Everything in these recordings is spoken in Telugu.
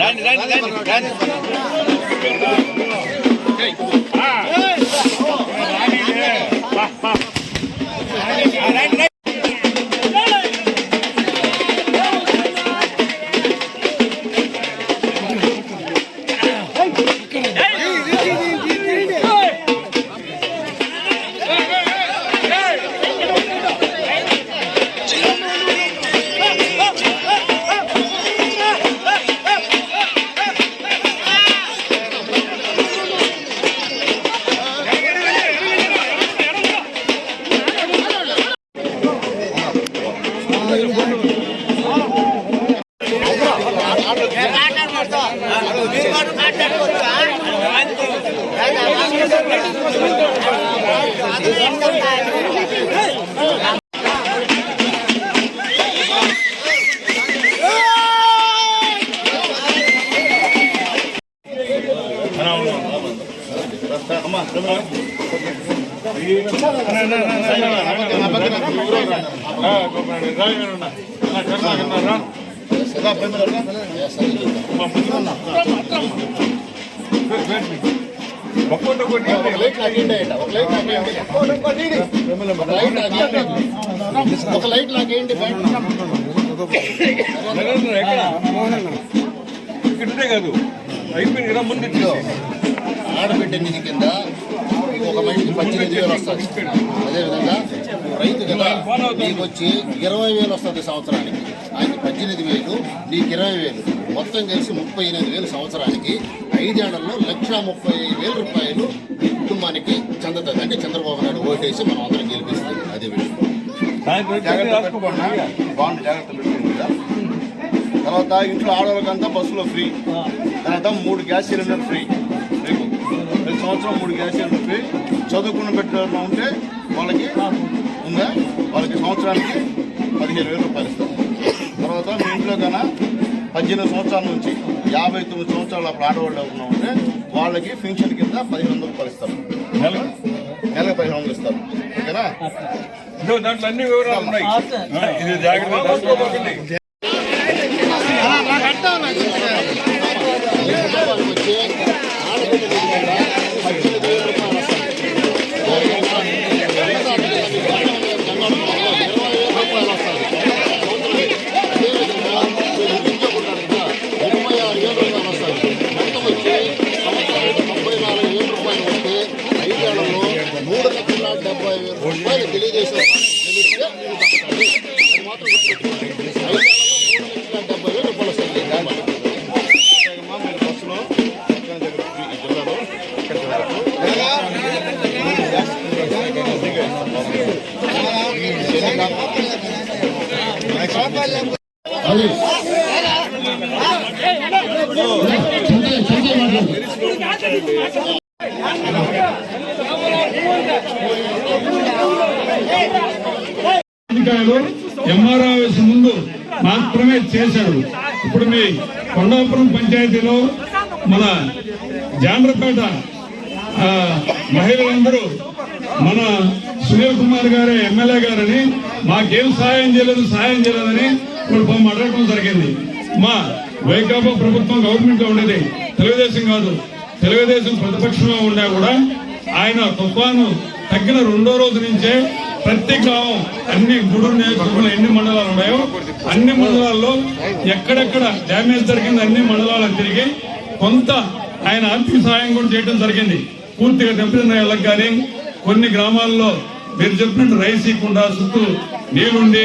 రండి రండి రండి రండి. ఒక లైట్ లాగేయండి ఒక లైట్ లాగేయండి. ఒక లైట్ లాగేయండి. ఒక లైట్ లాగేయండి బయట. కాదు అయిపోయింది కదా ముందు ఆడబిడ్డ నిధి కింద ఒక మనిషికి పద్దెనిమిది వేలు వస్తుంది అదేవిధంగా రైతు కదా నీకు వచ్చి ఇరవై వేలు వస్తుంది సంవత్సరానికి ఆయన పద్దెనిమిది వేలు నీకు ఇరవై వేలు. మొత్తం కలిసి ముప్పై ఎనిమిది వేలు సంవత్సరానికి. ఐదేళ్ళలో లక్ష ముప్పై వేల రూపాయలు ఈ కుటుంబానికి చెందుతుంది అంటే చంద్రబాబు నాయుడు ఓటేసి మనం అందరం గెలిపిస్తాం. అదే విషయం. బాగుంది జాగ్రత్త తర్వాత ఇంట్లో ఆడవాళ్ళకంతా బస్సులో ఫ్రీ. తర్వాత మూడు గ్యాస్ సిలిండర్ ఫ్రీ. మీకు ప్రతి సంవత్సరం మూడు గ్యాస్ సిలిండర్ ఫ్రీ. చదువుకున్న పెట్టిన ఉంటే వాళ్ళకి ఉందా? వాళ్ళకి సంవత్సరానికి పదిహేను వేల రూపాయలు ఇస్తాం. తర్వాత మీ ఇంట్లో కన్నా పద్దెనిమిది సంవత్సరాల నుంచి యాభై తొమ్మిది సంవత్సరాలు అప్పుడు ఆడవాళ్ళు ఎవరైనా ఉంటే వాళ్ళకి పెన్షన్ కింద పదిహేను వందలు రూపాయలు ఇస్తారు. నెలకు? పదిహేను వందలు ఇస్తారు. ఓకేనా? దాంట్లో అన్ని వివరాలు ఉన్నాయి. ఎంఆర్ఆర్ఎస్ ముందు మాత్రమే చేశారు. ఇప్పుడు మీ కొండాపురం పంచాయతీలో మన జాండ్రపేట మహిళలందరూ మన సునీల్ కుమార్ గారే ఎమ్మెల్యే గారని మాకేం సహాయం చేయలేదు సహాయం చేయలేదని ఇప్పుడు పాపం అడగడం జరిగింది. మా వైకాపా ప్రభుత్వం గవర్నమెంట్లో ఉండేది. తెలుగుదేశం కాదు. తెలుగుదేశం ప్రతిపక్షంలో ఉన్నా కూడా ఆయన తుఫాను తగ్గిన రెండో రోజు నుంచే ప్రతి గ్రామం అన్ని గుడు నియోజకవర్గంలో ఎన్ని మండలాలు ఉన్నాయో అన్ని మండలాల్లో ఎక్కడెక్కడ డ్యామేజ్ జరిగింది అన్ని మండలాలను తిరిగి కొంత ఆయన ఆర్థిక సహాయం కూడా చేయడం జరిగింది. పూర్తిగా దెబ్బతిన్న ఇళ్ళకి కానీ కొన్ని గ్రామాల్లో మీరు చెప్పినట్టు రైస్ ఇవ్వకుండా చుట్టూ నీళ్ళుండి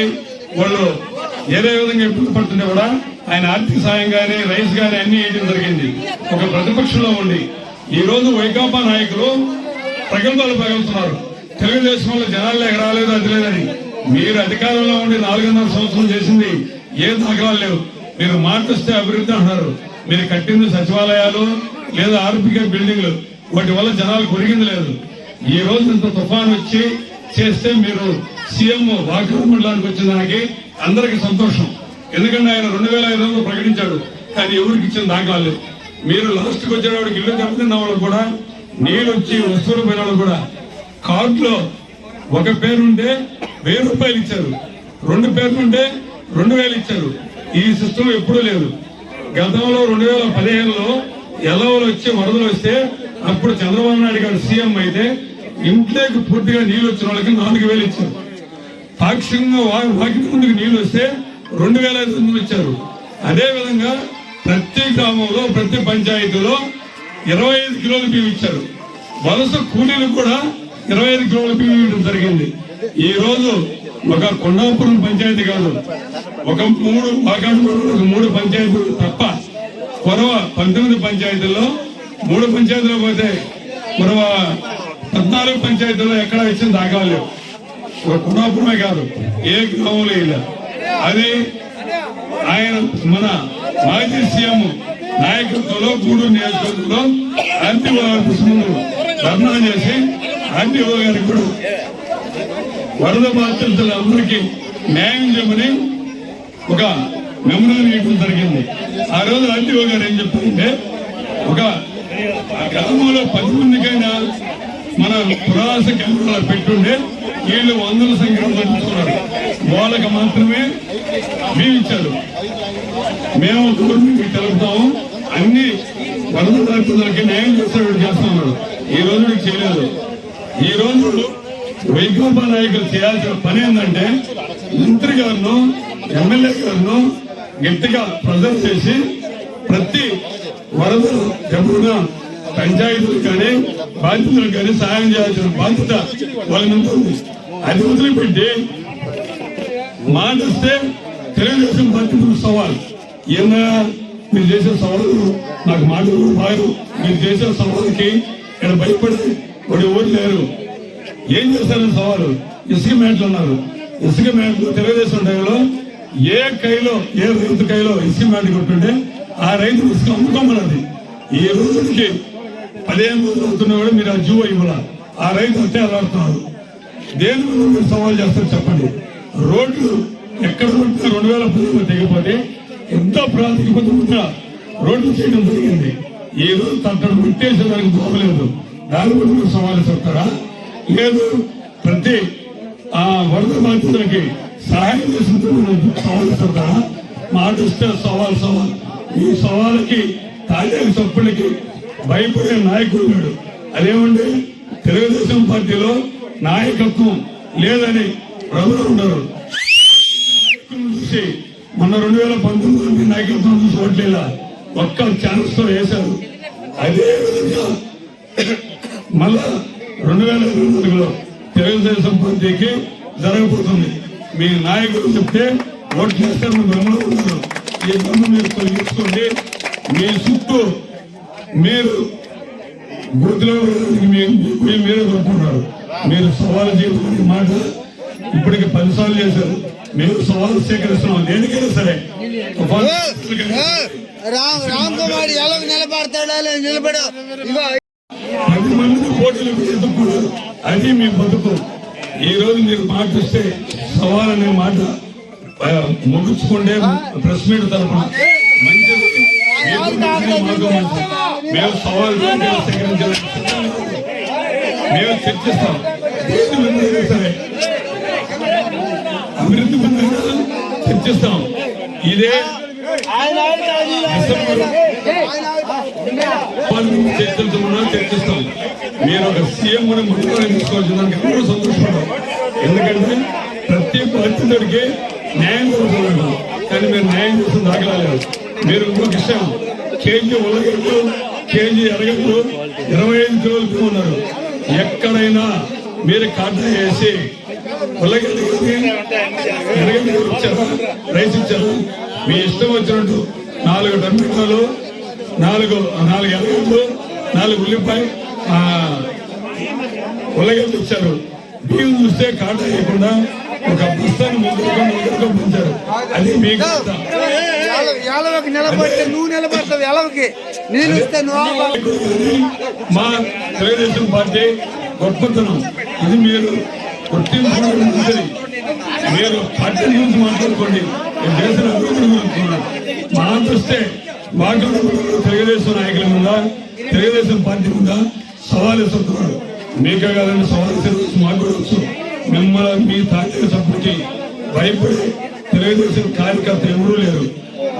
వాళ్ళు ఏదే విధంగా ఇబ్బంది పడుతుండే కూడా ఆయన ఆర్థిక సాయం కానీ రైస్ కానీ అన్ని వేయడం జరిగింది. ఒక ప్రతిపక్షంలో ఉండి. ఈ రోజు వైకాపా నాయకులు ప్రగల్భాలు పగలుతున్నారు. తెలుగుదేశం వల్ల ఎక్కడ రాలేదు అది లేదని. మీరు అధికారంలో ఉండి నాలుగున్నర సంవత్సరం చేసింది ఏ దాఖలాలు లేవు. మీరు మాటిస్తే అభివృద్ధి అంటున్నారు. మీరు కట్టింది సచివాలయాలు లేదా ఆర్పిక బిల్డింగ్లు. వాటి వల్ల జనాలు కొరిగింది లేదు. ఈ రోజు ఇంత తుఫాన్ వచ్చి చేస్తే మీరు సీఎం వాకర్ మండలానికి వచ్చిన దానికి అందరికి సంతోషం. ఎందుకంటే ఆయన రెండు వేల ఐదు వందలు ప్రకటించాడు. కానీ ఎవరికి ఇచ్చిన దాఖలాలు లేవు. మీరు లాస్ట్కి వచ్చేవాడికి ఇల్లు దెబ్బతిన్న వాళ్ళు కూడా నీళ్ళు వచ్చి వస్తువులు పోయిన వాళ్ళు కూడా కార్డులో ఒక పేరుంటే వెయ్యి రూపాయలు ఇచ్చారు. రెండు పేర్లుంటే రెండు వేలు ఇచ్చారు. ఈ సిస్టమ్ ఎప్పుడూ లేదు. గతంలో రెండు వేల పదిహేనులో ఎలవలు వచ్చి వరదలు వస్తే అప్పుడు చంద్రబాబు నాయుడు గారు సీఎం అయితే ఇంట్లోకి పూర్తిగా నీళ్ళు వచ్చిన వాళ్ళకి నాలుగు వేలు ఇచ్చారు. పాక్షికంగా వాకి ముందుకు నీళ్ళు వస్తే రెండు వేల ఐదు వందలు ఇచ్చారు. అదేవిధంగా ప్రతి గ్రామంలో ప్రతి పంచాయతీలో ఇరవై ఐదు కిలోలు బియ్యం ఇచ్చారు. వలస కూలీలు కూడా ఇరవై ఐదు కిలోల బియ్యం ఇవ్వడం జరిగింది. ఈ రోజు ఒక కొండాపురం పంచాయతీ కాదు ఒక మూడు ఒక మూడు పంచాయతీలు తప్ప కొరవ పంతొమ్మిది పంచాయతీల్లో మూడు పంచాయతీలో పోతే కొరవ పద్నాలుగు పంచాయతీల్లో ఎక్కడ ఇచ్చిన దాఖలు లేవు. ఒక కుణాపురమే కాదు ఏ గ్రామంలో ఇలా అది ఆయన మన మాజీ సీఎం నాయకత్వంలో గూడూరు నియోజకవర్గంలో ఆర్టీఓ ధర్నా చేసి ఆర్టీఓ గారికి కూడా వరద బాధితులందరికీ న్యాయం చేయమని ఒక మెమోరాన్ని ఇవ్వడం జరిగింది. ఆ రోజు ఆర్టీఓ గారు ఏం చెప్పారంటే ఒక ఆ గ్రామంలో పది మందికైనా మన పురాస కేంద్రాలు పెట్టుండే వీళ్ళు వందల సంఖ్యలో పట్టించుకున్నారు వాళ్ళకి మాత్రమే మేము ఇచ్చారు. మేము గవర్నమెంట్ తెలుపుతాము. అన్ని వరద బాధితులకి న్యాయం చేస్తాడు చేస్తున్నాడు ఈ రోజు నీకు చేయలేదు. ఈ రోజు వైకాపా నాయకులు చేయాల్సిన పని ఏంటంటే మంత్రి గారును ఎమ్మెల్యే గారును గట్టిగా ప్రజెంట్ చేసి ప్రతి వరద ఎప్పుడున్న పంచాయతీలు కానీ బాధితులకు కానీ సాయం చేయాల్సిన బాధ్యత వాళ్ళ మీద ఉంది. అది వదిలిపెట్టి మాట తెలుగుదేశం పార్టీ సవాల్. ఏమన్నా మీరు చేసే సవాలు నాకు మాటలు బాగు మీరు చేసే సవాలుకి ఇక్కడ భయపడి వాడు ఎవరు లేరు ఏం చేస్తారని సవాలు? ఇసుక మేటలు అన్నారు. ఇసుక మేటలు తెలుగుదేశం టైంలో ఏ కైలో ఏ రైతు కైలో ఇసుక మేట కొట్టుంటే ఆ రైతు ఇసుక అమ్ముకోమన్నది. ఈ రోజుకి అదే రోజులు అవుతున్నా కూడా మీరు ఆ జూ ఇవ్వాల? ఆ రైతు వచ్చే అలాడుతున్నారు దేని మీద మీరు సవాల్ చేస్తారు చెప్పండి. రోడ్లు ఎక్కడ ఉంటే రెండు వేల పదిహేను తెగిపోతే ఎంత ప్రాతిపదిక మీద రోడ్లు చేయడం జరిగింది. ఈ రోజు తట్టడం ముట్టేసే దానికి పోగలేదు దాని మీద మీరు సవాల్ చెప్తారా లేదు ప్రతి ఆ వరద బాధితులకి సహాయం చేసిన సవాల్ చెప్తారా మాట ఇస్తే సవాల్ సవాల్. ఈ సవాళ్ళకి తాజా చప్పులకి భయపడే నాయకుడు లేడు అదేమంటే తెలుగుదేశం పార్టీలో నాయకత్వం లేదని ప్రజలు ఉండరు చూసి మొన్న రెండు వేల పంతొమ్మిది నాయకత్వం చూసి ఓట్లేలా ఒక్క ఛాన్స్తో వేశారు. అదే విధంగా మళ్ళా రెండు వేల ఇరవై నాలుగులో తెలుగుదేశం పార్టీకి జరగబోతుంది. మీ నాయకులు చెప్తే ఓట్లు వేస్తారని భ్రమలో ఉన్నారు. ఈ భ్రమ మీరు తొలగించుకోండి. మీ చుట్టూ మీరు గుర్తులో మీరు మీరే కొట్టుకున్నారు మీరు సవాలు చేయమని మాట ఇప్పటికి పదిసార్లు చేశారు మీరు సవాలు స్వీకరిస్తున్నాం దేనికైనా సరే రామ్ రామ్ కుమార్ ఎలా నిలబడతాడా లేదా నిలబడు ఇగో పది మందిని పోటీలు ఎదుర్కొన్నారు అది మీ బతుకు ఈ రోజు మీరు మాట ఇస్తే సవాల్ అనే మాట ముగించుకుంటే ప్రెస్ మీట్ తరపున మంచిది మేము సవాల్ మేము చర్చిస్తాం. సరే అభివృద్ధి పొందిన చర్చిస్తాం. ఇదే చర్చించమన్నా చర్చిస్తాం. మీరు ఒక సీఎం కూడా ముందుగా తీసుకోవచ్చు దానికి అందరూ సంతోషపడ్డాం. ఎందుకంటే ప్రతి బాధితుడికి న్యాయం జరుగుతుందంట కానీ మీరు న్యాయం కోసం దాఖలాలేదు మీరు ఇంకొక విషయం కేజీ ఉల్లగడ్డలు కేజీ ఎరగడ్డలు ఇరవై ఐదు కిలోలు ఉన్నారు ఎక్కడైనా మీరు కాటా వేసి ఉల్లగడ్డ ఎరగడ్డ ఇచ్చారా? రైస్ మీ ఇష్టం వచ్చినట్టు నాలుగు టమాటాలు నాలుగు నాలుగు ఎరగట్లు నాలుగు ఉల్లిపాయ ఆ, ఇచ్చారు. బియ్యం చూస్తే కాటా వేయకుండా ఒక బస్తాను ముగ్గురుగా ముగ్గురుగా పెంచారు అది మీ ఘనత. ఎలవకి నిలబడితే నువ్వు నిలబడతావు ఎలవకి నేను ఇస్తే నువ్వు ఇది మా తెలుగుదేశం పార్టీ గొప్పతనం. ఇది మీరు మంచిది మీరు పార్టీ గురించి మాట్లాడుకోండి. చేసిన అభివృద్ధి గురించి మాట్లాడిస్తే మాట్లాడుకుంటూ తెలుగుదేశం నాయకుల మీద తెలుగుదేశం పార్టీ మీద సవాల్ ఇస్తున్నారు మీకే కాదండి సవాల్ మాకు కూడా వచ్చు మిమ్మల్ని మీ తాజా సభ్యుడికి భయపడి తెలుగుదేశం కార్యకర్త ఎవరూ లేరు.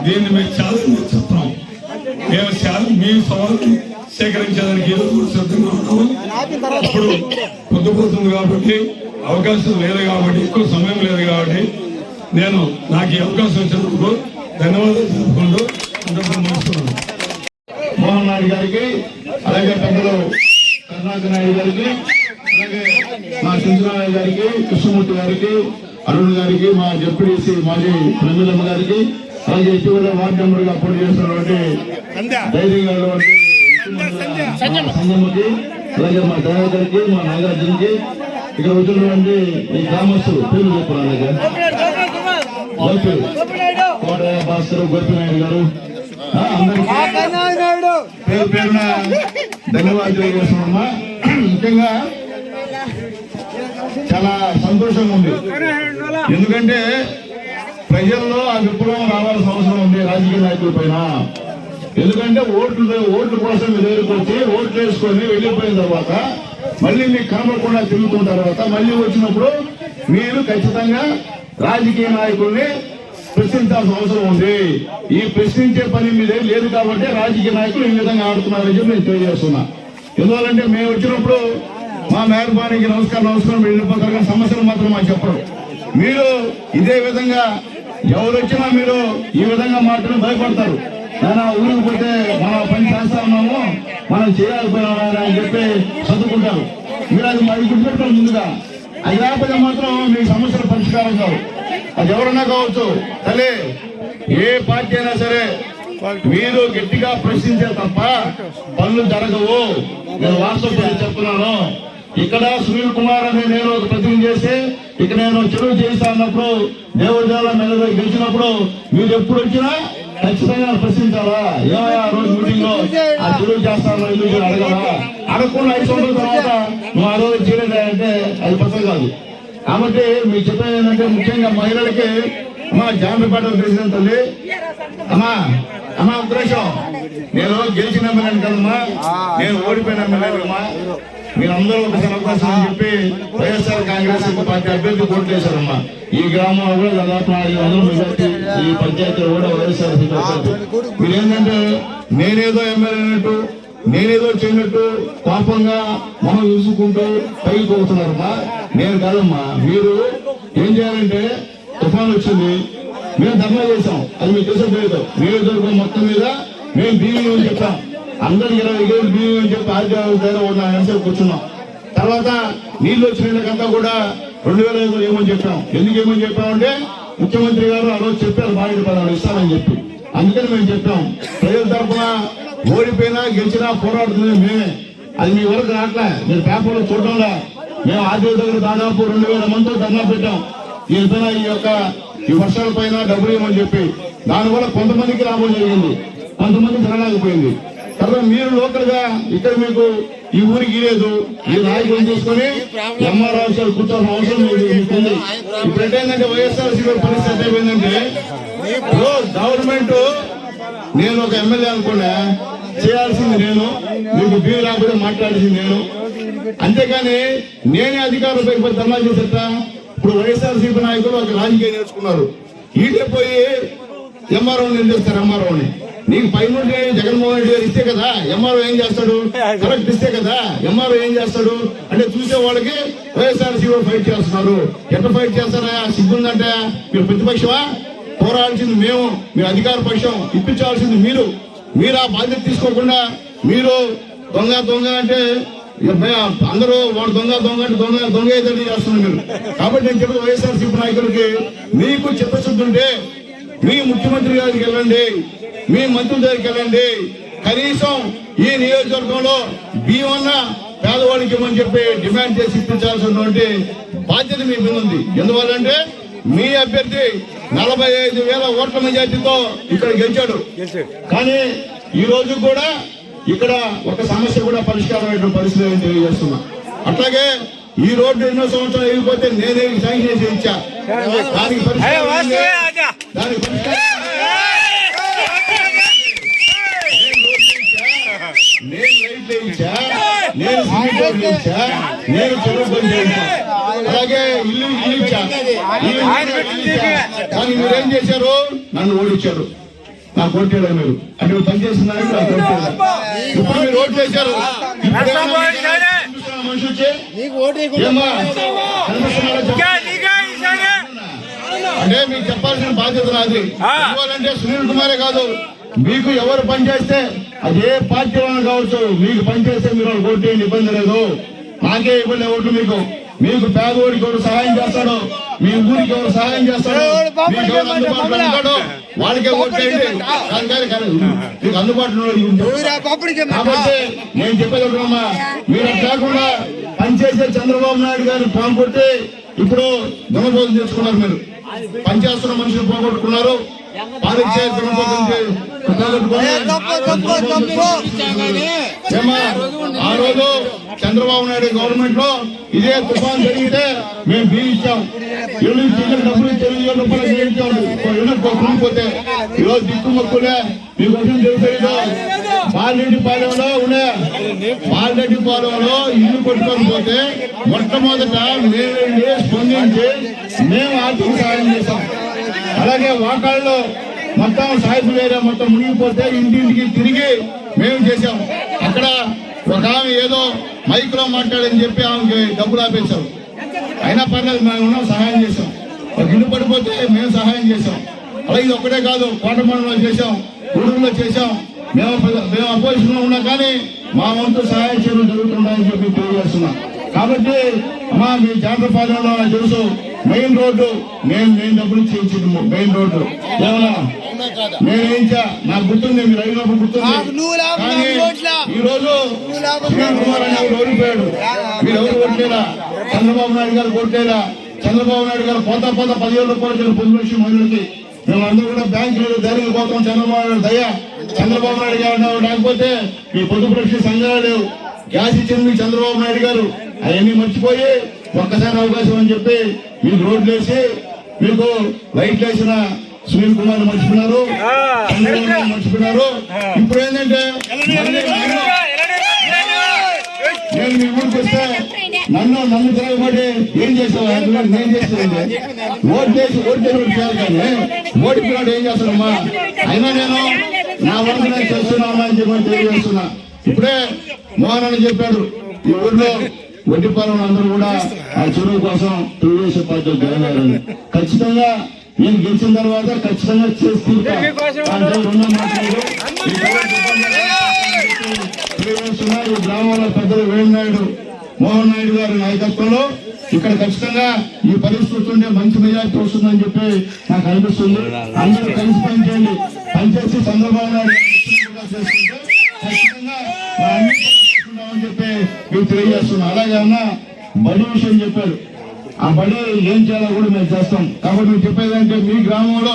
దీన్ని మేము చాలా చెప్తాం మేము చాలా మీ సవాలు సేకరించడానికి ఏదో ఒకటి సిద్ధంగా ఉన్నాము. అప్పుడు పొద్దుపోతుంది కాబట్టి అవకాశం లేదు కాబట్టి ఎక్కువ సమయం లేదు కాబట్టి నేను నాకు ఈ అవకాశం ఇచ్చినందుకు ధన్యవాదాలు తెలుపుకుంటూ మోహన్ నాయుడు గారికి అలాగే పెద్దలు కరుణాకర్ నాయుడు గారికి అలాగే మా సింధురామయ్య గారికి కృష్ణమూర్తి గారికి అరుణ్ గారికి మా జడ్పీడీసీ మాజీ ప్రమిలమ్మ గారికి అలాగే ఇటీవల వార్డు మెంబర్గా పోటీ చేస్తున్నటువంటి ధైర్యం గారు సంజమ్మకి అలాగే మా దయాకర్కి మా నాగార్జునకి ఇక్కడ వచ్చినటువంటి ఈ గ్రామస్తులు పేర్లు చెప్పాలి గోపి. కోటయ్య భాస్కర్ గోపినాయుడు గారు. ఆ, అందరికీ పేరు పేరున ధన్యవాదాలు చేస్తున్నామా ముఖ్యంగా చాలా సంతోషంగా ఉంది. ఎందుకంటే ప్రజల్లో ఆ విప్లవం రావాల్సిన అవసరం ఉంది రాజకీయ నాయకుల పైన. ఎందుకంటే ఓట్లు ఓట్ల కోసం మీ ఓట్లు వేసుకొని వెళ్ళిపోయిన తర్వాత మళ్ళీ మీకు కనపడకుండా తిరుగుతున్న తర్వాత మళ్ళీ వచ్చినప్పుడు మీరు ఖచ్చితంగా రాజకీయ నాయకుల్ని ప్రశ్నించాల్సిన అవసరం ఉంది. ఈ ప్రశ్నించే పని మీదే లేదు కాబట్టి రాజకీయ నాయకులు ఈ విధంగా ఆడుతున్నారని చెప్పి నేను తెలియజేస్తున్నా. ఎందువల్లంటే మేము వచ్చినప్పుడు మా మేరబానికి నమస్కారం నమస్కారం వెళ్ళిపోతారు కానీ సమస్యలు మాత్రం మాకు చెప్పరు. మీరు ఇదే విధంగా ఎవరు వచ్చినా మీరు ఈ విధంగా మాట్లాడి భయపడతారు. నేను ఊరికి పోతే మన పని చేస్తా ఉన్నాము మనం చేయలేకపోయినాము అని చెప్పి చదువుకుంటారు మీరు అది మరి గుర్తుపెట్టాలి ముందుగా. అది లేకపోతే మాత్రం మీ సమస్యల పరిష్కారం కావు. అది ఎవరన్నా కావచ్చు. తల్లి ఏ పార్టీ అయినా సరే మీరు గట్టిగా ప్రశ్నించే తప్ప పనులు జరగవు. నేను వాస్తవం చెప్తున్నాను. ఇక్కడ సునీల్ కుమార్ అనే నేను ఒక ప్రతినిధి చేసి ఇక్కడ నేను చెరువు చేస్తా అన్నప్పుడు దేవదేవాల మెల్లగా గెలిచినప్పుడు మీరు ఎప్పుడు వచ్చినా ఖచ్చితంగా ప్రశ్నించాలా? ఏమయ్యా రోజు మీటింగ్లో ఆ చెరువు చేస్తాను ఎందుకు చేయాలి అడగకుండా ఐదు సంవత్సరాల తర్వాత నువ్వు ఆ రోజు చేయలేదంటే అది పద్ధతి కాదు. కాబట్టి మీకు చెప్పేది ఏంటంటే ముఖ్యంగా మహిళలకి అమ్మా జామి పాటలు తెలిసిన తల్లి. అమ్మా అమ్మా ఉద్దేశం నేను గెలిచిన ఎమ్మెల్యేని కదమ్మా. నేను ఓడిపోయిన ఎమ్మెల్యేనమ్మా మీరందరూ ఒకసారి అవకాశం అని చెప్పి వైఎస్ఆర్ కాంగ్రెస్ పార్టీ అభ్యర్థి ఓట్లు చేశారమ్మా ఈ గ్రామంలో కూడా దాదాపు నాలుగు వందల మెజార్టీ ఈ పంచాయతీలో కూడా వైఎస్ఆర్ మీరు ఏంటంటే నేనేదో ఎమ్మెల్యే అన్నట్టు నేనేదో చేయనట్టు పాపంగా మనం చూసుకుంటూ పైకి పోతున్నారమ్మా. నేను కాదమ్మా మీరు ఏం చేయాలంటే తుఫాన్ వచ్చింది మేము ధర్నా చేసాం అది మీకు తెలుసో తెలియదు? నియోజకవర్గం మొత్తం మీద మేము బీవీ అని చెప్పాం. అందరికి ఇరవై వేలు బీవీ అని చెప్పి ఆర్థిక దగ్గర ఉన్న ఎంతసేపు కూర్చున్నాం. తర్వాత నీళ్ళు వచ్చినంతా కూడా రెండు వేల ఐదు ఏమని చెప్పాం? ఎందుకు ఏమని చెప్పామంటే ముఖ్యమంత్రి గారు ఆ రోజు చెప్పారు బాగా పదాలు ఇస్తామని చెప్పి. అందుకని మేము చెప్పాం ప్రజల తరఫున ఓడిపోయినా గెలిచినా పోరాడుతుంది మేమే. అది మీ వరకు రావట్లే మీరు పేపర్లో చూడడంలా మేము ఆర్థిక దగ్గర దాదాపు రెండు వేల మందితో ధర్నా పెట్టాం. ఈ విధంగా ఈ యొక్క ఈ వర్షాల పైన డబ్బులు ఇవ్వమని చెప్పి. దానివల్ల కొంతమందికి లాభం జరిగింది. కొంతమంది జరగలేకపోయింది తర్వాత మీరు లోకల్గా ఇక్కడ మీకు ఈ ఊరికి లేదు ఈ నాయకులను చూసుకొని ఎంఆర్ ఆఫీసర్ కూర్చోవాల్సిన అవసరం లేదు. ఇప్పుడు ఏంటంటే వైఎస్ఆర్ పరిస్థితి ఇప్పుడు గవర్నమెంట్ నేను ఒక ఎమ్మెల్యే అనుకున్నా చేయాల్సింది నేను. మీకు బీ రాకుండా మాట్లాడాల్సింది నేను. అంతేకాని నేనే అధికారులు పైకి ధర్నా చేసేట ఇప్పుడు వైఎస్ఆర్ సిపి నాయకులు ఒక రాజకీయం నేర్చుకున్నారు. ఈటే పోయి ఎంఆర్ఓ నిలదీస్తారు ఎంఆర్ఓని. నీకు పైన జగన్మోహన్ రెడ్డి గారు ఇస్తే కదా ఎంఆర్ఓ ఏం చేస్తాడు? కరెక్ట్ ఇస్తే కదా ఎంఆర్ఓ ఏం చేస్తాడు? అంటే చూసే వాళ్ళకి వైఎస్ఆర్ సిపి ఫైట్ చేస్తున్నారు. ఎట్లా ఫైట్ చేస్తారా? సిగ్గుందంటే మీరు ప్రతిపక్షమా? పోరాడాల్సింది మేము మీ అధికార పక్షం ఇప్పించాల్సింది మీరు. మీరు ఆ బాధ్యత తీసుకోకుండా మీరు దొంగ దొంగ అంటే అందరూ వాడు దొంగ దొంగ అంటే దొంగ దొంగ ఏదని చేస్తున్నారు మీరు. కాబట్టి నేను చెప్పిన వైఎస్ఆర్సీపీ నాయకులకి మీకు చిత్తశుద్ధి ఉంటే మీ ముఖ్యమంత్రి గారికి వెళ్ళండి మీ మంత్రుల దగ్గరికి వెళ్ళండి. కనీసం ఈ నియోజకవర్గంలో బియ్యం పేదవాడికి ఇవ్వమని చెప్పి డిమాండ్ చేసి ఇప్పించాల్సినటువంటి బాధ్యత మీ మీద ఉంది. ఎందువల్లంటే మీ అభ్యర్థి నలభై ఐదు వేల ఓట్ల మెజార్టీతో ఇక్కడ గెలిచాడు. కానీ ఈ రోజు కూడా ఇక్కడ ఒక సమస్య కూడా పరిష్కారం అయ్యేటువంటి పరిస్థితి తెలియజేస్తున్నా అట్లాగే ఈ రోడ్డు ఎన్నో సంవత్సరాలు వెళ్ళిపోతే నేనే శాంక్షన్ చేసి ఇచ్చా. దానికి పరిష్కారం ఏంటి? దానికి పరిష్కారం నేను నేను సిమెంట్ రోడ్ వేయించా నేను చెరువు పని చేయించా అలాగే ఇల్లు. కానీ మీరేం చేశారు? నన్ను ఓడించారు. నాకు ఓట్లేదు మీరు. అంటే మీరు పనిచేసిన ఇప్పుడు మీరు ఓట్లు వేశారు. మనిషి వచ్చి. అంటే మీకు చెప్పాల్సిన బాధ్యత నాది. ఇవ్వాలంటే సునీల్ కుమారే కాదు. మీకు ఎవరు పని చేస్తే అదే పార్టీ వాళ్ళు కావచ్చు. మీకు పని చేస్తే మీరు వాళ్ళకి ఓటు ఇబ్బంది లేదు. నాకే ఇబ్బంది ఓట్లు మీకు. మీకు పేదవాడికి ఎవరు సహాయం చేస్తాడో? మీ ఊరికి ఎవరు సహాయం చేస్తాడో? అందుబాటులో వాళ్ళకే కాదు మీకు అందుబాటులో కాబట్టి నేను చెప్పేది ఒకటమ్మా మీరు కాకుండా పనిచేసే చంద్రబాబు నాయుడు గారిని పోగొట్టి ఇప్పుడు దునపోతులు తెచ్చుకున్నారు మీరు. పనిచేస్తున్న మనుషులు పోగొట్టుకున్నారు. పాలిచ్చే దునపోతులు ఆ రోజు చంద్రబాబు నాయుడు గవర్నమెంట్లో ఇదే తుఫాన్ జరిగితే మేము బిల్ ఇచ్చాం ఇల్లు డబ్బులు తెలుగు రూపాయలు చేయించాం ఇల్లు కొనుక్కోతే ఈరోజు దిక్కు మొక్కులే మీకు తెలుసు పాలరెడ్డి పాలెంలో ఉండే పాలరెడ్డి పాలెంలో ఇల్లు కొట్టుకొని పోతే మొట్టమొదట మేము స్పందించి మేము ఆర్థిక సహాయం చేస్తాం అలాగే వాకాళ్ళలో మొత్తం సాయిబు ఏరియా మొత్తం మునిగిపోతే ఇంటింటికి తిరిగి మేము చేశాం. అక్కడ ఒక ఆమె ఏదో మైక్లో మాట్లాడని చెప్పి ఆమెకి డబ్బులు ఆపేశారు. అయినా పర్లేదు మేము సహాయం చేశాం. ఒక ఇల్లు పడిపోతే మేము సహాయం చేశాం. అలాగే ఇది ఒక్కటే కాదు కోటమండలో చేశాం ఊళ్ళో చేశాం. మేము మేము అపోజిషన్లో ఉన్నా కానీ మా వంతు సహాయం చేయడం జరుగుతున్నాయని చెప్పి తెలియజేస్తున్నాం. కాబట్టి అమ్మా మీ జాగ్రత్తలో నాకు తెలుసు. మెయిన్ రోడ్డు నేను నేను డబ్బులు చేయించింది మెయిన్ రోడ్డు. ఏమన్నా? అవునా కాదా నేను వేయించా నాకు గుర్తుంది మీరు అయినప్పుడు గుర్తుంది. ఈ రోజు కుమార్ అనే ఎవరు ఓడిపోయాడు. మీరు ఎవరు ఓట్లేదా? చంద్రబాబు నాయుడు గారు ఓట్లేదా? చంద్రబాబు నాయుడు గారు పోతా పోతా పదివేల రూపాయలు పొద్దు లక్షల మహిళలకి. మేము అందరూ కూడా బ్యాంకులు ధైర్యం పోతాం చంద్రబాబు నాయుడు దయ. చంద్రబాబు నాయుడు గారు లేకపోతే మీ పొదుపు రక్షణ సంఘాలు లేవు. గ్యాస్ ఇచ్చింది చంద్రబాబు నాయుడు గారు. అవన్నీ మర్చిపోయి ఒక్కసారి అవకాశం అని చెప్పి మీకు రోడ్లు వేసి మీకు లైట్లు వేసిన సునీల్ కుమార్ మర్చిపోయినారు మర్చిపోయినారు. ఇప్పుడు ఏంటంటే నేను మీ ఊరికి వస్తే నన్ను నన్ను తిరగబడి ఏం చేసావు? నేను చేస్తానండి ఓటు చేసి ఓటు చేసి ఓటు చేయాలి కానీ ఓడిపోయాడు ఏం చేస్తానమ్మా అయినా నేను నా వరకు నేను చేస్తున్నామా అని చెప్పి తెలియజేస్తున్నా. ఇప్పుడే మోహన్ అని చెప్పాడు ఈ ఊర్లో వడ్డీపాలెం అందరూ కూడా ఆ చెరువు కోసం తెలుగుదేశం పార్టీ అయ్యారని ఖచ్చితంగా నేను గెలిచిన తర్వాత ఖచ్చితంగా చేసి తీరుతా. అంటే రెండో మాట్లాడు ఈ తెలియజేస్తున్నా ఈ గ్రామంలో పెద్దలు వేణునాయుడు మోహన్ నాయుడు గారి నాయకత్వంలో ఇక్కడ ఖచ్చితంగా ఈ పరిస్థితి ఉంటే మంచి మెజార్టీ వస్తుందని చెప్పి నాకు అనిపిస్తుంది. అందరూ కలిసి పనిచేయండి. పనిచేసి చంద్రబాబు నాయుడు ఖచ్చితంగా చేసుకుంటామని చెప్పి మీకు తెలియజేస్తున్నాం అలాగే అన్న బడి విషయం చెప్పారు. ఆ బడి ఏం చేయాలో కూడా మేము చేస్తాం. కాబట్టి మేము చెప్పేదంటే మీ గ్రామంలో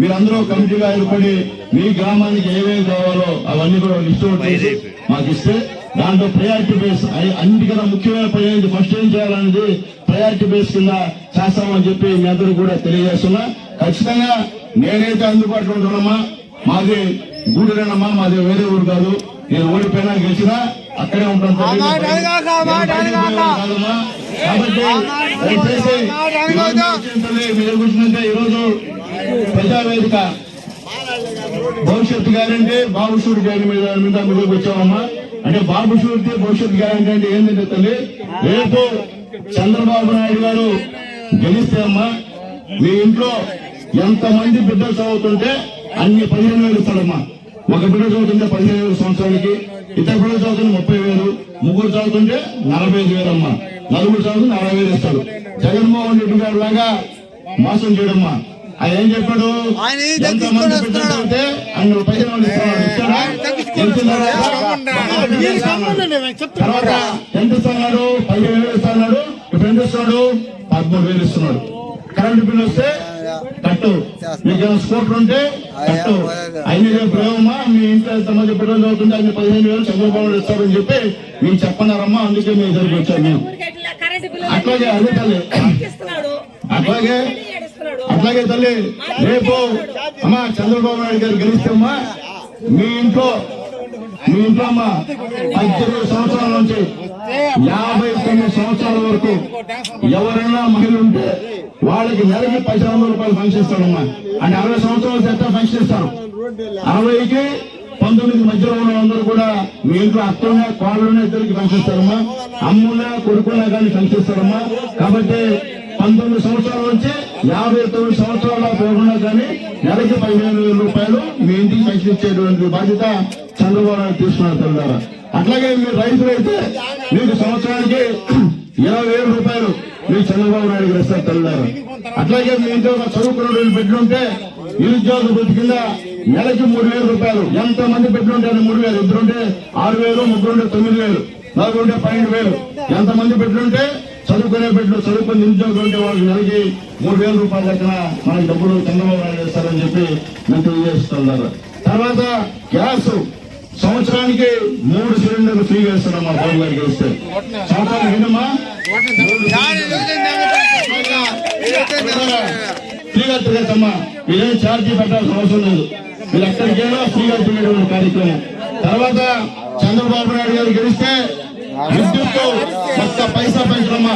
మీరందరూ కమిటీగా ఏర్పడి మీ గ్రామానికి ఏమేమి కావాలో అవన్నీ కూడా లిస్ట్ మాకు ఇస్తే దాంట్లో ప్రయారిటీ బేస్ అన్నిటికన్నా ముఖ్యమైన ప్రయారిటీ ఫస్ట్ ఏం చేయాలనేది ప్రయారిటీ బేస్ కింద చేస్తామని చెప్పి మీ అందరూ కూడా తెలియజేస్తున్నా. ఖచ్చితంగా నేనైతే అందుబాటులో ఉంటున్నామా మాది గూడెరేనమ్మా మాది వేరే ఊరు కాదు. నేను ఓడిపోయినా గెలిచినా అక్కడే ఉంటాను. మీరు కూర్చుంటే ఈరోజు ప్రజావేదిక భవిష్యత్తు గ్యారంటీ బాబు షూర్ గ్యారంటీ మీద మీద ముందుకు వచ్చామమ్మా అంటే బాబు షూరిటీ భవిష్యత్ గ్యారంటీ అంటే ఏంటంటే తల్లి రేపు చంద్రబాబు నాయుడు గారు గెలిస్తే అమ్మా మీ ఇంట్లో ఎంత మంది బిడ్డలు చదువుతుంటే అన్ని పదిహేను వేలు ఇస్తాడమ్మా. ఒక బిడ్డ చదువుతుంటే పదిహేను వేల సంవత్సరానికి ఇద్దరు బిడ్డలు చదువుతుంటే ముప్పై వేలు ముగ్గురు చదువుతుంటే నలభై ఐదు వేలు అమ్మా. నలుగురు చదువుతుంటే నలభై వేలు ఇస్తాడు జగన్మోహన్ రెడ్డి గారు లాగా మోసం చేయడమ్మా. ఆయన ఏం చెప్పాడు? బిడ్డలు చదివితే తర్వాత ఎంత ఇస్తున్నాడు? పదిహేను వేలు ఇస్తున్నాడు. ఇప్పుడు ఎంత ఇస్తున్నాడు? పదమూడు వేలు ఇస్తున్నాడు. కరెంట్ బిల్ వస్తే కట్టు మీకు ఉంటే కట్టు మీ ఇంట్లో అన్ని పదిహేను వేలు చంద్రబాబు నాయుడు ఇస్తారని చెప్పి మీకు చెప్పన్నారమ్మా అందుకే మీ దగ్గరికి వచ్చాను మేము అట్లాగే అదే తల్లి. అట్లాగే అట్లాగే తల్లి రేపు అమ్మా చంద్రబాబు నాయుడు గారు గెలిస్తే అమ్మా మీ ఇంట్లో మీ ఇంట్లో అమ్మ పద్దెనిమిది సంవత్సరాల నుంచి యాభై తొమ్మిది సంవత్సరాల వరకు ఎవరైనా మహిళ ఉంటే వాళ్ళకి నెలకి పదిహేను వందల రూపాయలు ఫంక్షన్ ఇస్తాడమ్మా అంటే అరవై సంవత్సరాల చేత ఫంక్షన్ ఇస్తారు అరవైకి పంతొమ్మిది మధ్యలో ఉన్న అందరూ కూడా మీ ఇంట్లో అత్తనే కోళ్ళనే ఇద్దరికి పంచిస్తారమ్మా అమ్మున్నా కొడుకున్న కానీ పంచిస్తారమ్మా కాబట్టి పంతొమ్మిది సంవత్సరాల నుంచి యాభై తొమ్మిది సంవత్సరాల పోకుండా కానీ నెలకి పదిహేను వేల రూపాయలు మీ ఇంటికి పెన్షన్ ఇచ్చేటువంటి బాధ్యత చంద్రబాబు నాయుడు తీసుకున్నారు తెలంగాణ అట్లాగే మీరు రైతులైతే మీకు సంవత్సరానికి ఇరవై వేల రూపాయలు మీ చంద్రబాబు నాయుడు గారు ఇస్తారు తెలంగాణ అట్లాగే మీ ఇంట్లో చదువుకున్న పెట్టుంటే నిరుద్యోగ వృత్తి కింద నెలకి మూడు వేల రూపాయలు. ఎంత మంది పెట్టుంటే అది మూడు వేలు. ఇద్దరుంటే ఆరు వేలు ముగ్గురుంటే తొమ్మిది వేలు. నలుగురుంటే పన్నెండు వేలు. ఎంత మంది పెట్టుంటే చదువుకునే పెట్టు చదువుకుని నిరుద్యోగం ఉంటే వాళ్ళకి నెలకి మూడు వేల రూపాయల లెక్కన మనకి డబ్బులు చంద్రబాబు నాయుడు ఇస్తారని చెప్పి మేము తెలియజేస్తున్నారు తర్వాత గ్యాస్. సంవత్సరానికి మూడు సిలిండర్లు ఫ్రీగా ఇస్తున్నాం మా బాబు గారికి ఇస్తే సంవత్సరానికి ఏంటమ్మా ఫ్రీగా తిరగచ్చమ్మా మీరేం ఛార్జీ పెట్టాల్సిన అవసరం లేదు. మీరు ఎక్కడికైనా ఫ్రీగా తిరిగేటువంటి కార్యక్రమం. తర్వాత చంద్రబాబు నాయుడు గారు గెలిస్తే విద్యుత్ ఒక్క పైసా పెంచడమ్మా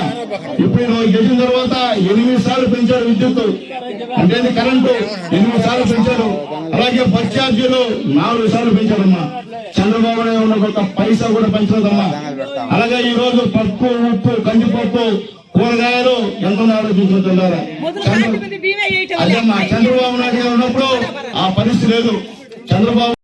ఇప్పుడు నువ్వు గెలిచిన తర్వాత ఎనిమిది సార్లు పెంచారు విద్యుత్ అంటే కరెంటు? ఎనిమిది సార్లు పెంచారు అలాగే బస్ ఛార్జీలు నాలుగు సార్లు పెంచారమ్మా చంద్రబాబు నాయుడు ఉన్న ఒక పైసా కూడా పెంచలేదమ్మా. అలాగే ఈ రోజు పప్పు ఉప్పు కందిపప్పు కూరగాయలు ఎంత ఆలోచించుకుంటున్నారా మొదలు కరెంటు బిల్లు బీమా చేయటం అదే మా చంద్రబాబు నాయుడు ఉన్నప్పుడు ఆ పరిస్థితి లేదు. చంద్రబాబు